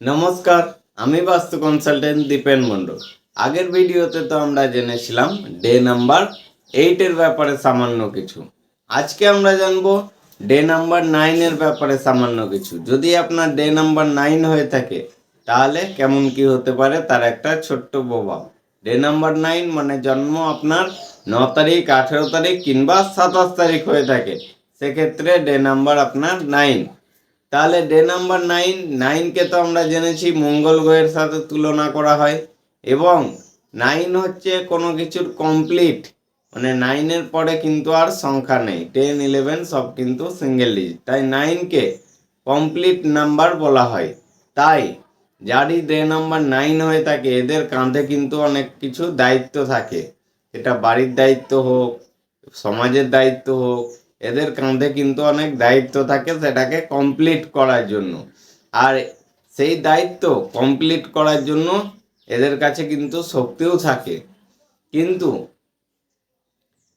নমস্কার, আমি বাস্তু কনসালটেন্ট দীপেন মণ্ডল। আগের ভিডিওতে তো আমরা জেনেছিলাম ডে নাম্বার এইটের ব্যাপারে সামান্য কিছু। আজকে আমরা জানব ডে নাম্বার নাইনের ব্যাপারে সামান্য কিছু। যদি আপনার ডে নাম্বার নাইন হয়ে থাকে, তাহলে কেমন কি হতে পারে তার একটা ছোট্ট প্রভাব। ডে নাম্বার নাইন মানে জন্ম আপনার ন তারিখ, আঠেরো তারিখ কিংবা সাতাশ তারিখ হয়ে থাকে। সেক্ষেত্রে ডে নাম্বার আপনার নাইন তাহলে ডে নাম্বার নাইন নাইনকে তো আমরা জেনেছি, মঙ্গল গ্রহের সাথে তুলনা করা হয়। এবং নাইন হচ্ছে কোনো কিছুর কমপ্লিট মানে নাইনের পরে কিন্তু আর সংখ্যা নেই। টেন ইলেভেন সব কিন্তু সিঙ্গেল ডিজিট তাই নাইনকে কমপ্লিট নাম্বার বলা হয়। তাই যারই ডে নাম্বার নাইন হয়ে থাকে, এদের কাঁধে কিন্তু অনেক কিছু দায়িত্ব থাকে। এটা বাড়ির দায়িত্ব হোক, সমাজের দায়িত্ব হোক এদের কাঁধে কিন্তু অনেক দায়িত্ব থাকে সেটাকে কমপ্লিট করার জন্য। আর সেই দায়িত্ব কমপ্লিট করার জন্য এদের কাছে কিন্তু শক্তিও থাকে। কিন্তু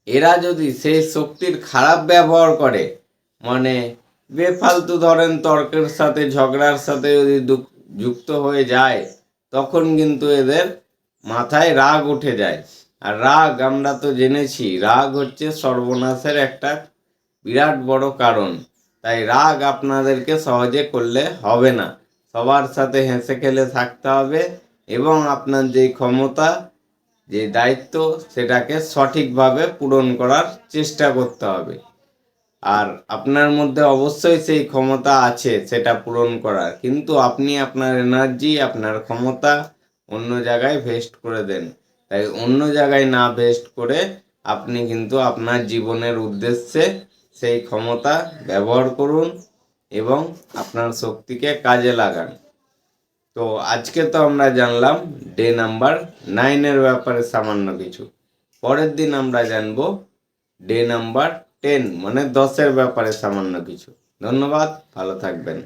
এরা যদি সেই শক্তির খারাপ ব্যবহার করে মানে বেফালতু ধরেন তর্কের সাথে, ঝগড়ার সাথে যদি যুক্ত হয়ে যায়, তখন কিন্তু এদের মাথায় রাগ উঠে যায়। আর রাগ আমরা তো জেনেছি, রাগ হচ্ছে সর্বনাশের একটা বিরাট বড় কারণ। তাই রাগ আপনাদেরকে সহজে করলে হবে না। সবার সাথে হেসে খেলে থাকতে হবে এবং আপনার যেই ক্ষমতা, যে দায়িত্ব, সেটাকে সঠিকভাবে পূরণ করার চেষ্টা করতে হবে। আর আপনার মধ্যে অবশ্যই সেই ক্ষমতা আছে, সেটা পূরণ করার। কিন্তু আপনি আপনার এনার্জি আপনার ক্ষমতা অন্য জায়গায় ভেস্ট করে দেন। তাই অন্য জায়গায় না ভেস্ট করে আপনি কিন্তু আপনার জীবনের উদ্দেশ্যে সেই ক্ষমতা ব্যবহার করুন এবং আপনার শক্তিকে কাজে লাগান। তো আজকে তো আমরা জানলাম ডে নাম্বার নাইনের ব্যাপারে সামান্য কিছু। পরের দিন আমরা জানব ডে নাম্বার টেন মানে দশের ব্যাপারে সামান্য কিছু। ধন্যবাদ, ভালো থাকবেন।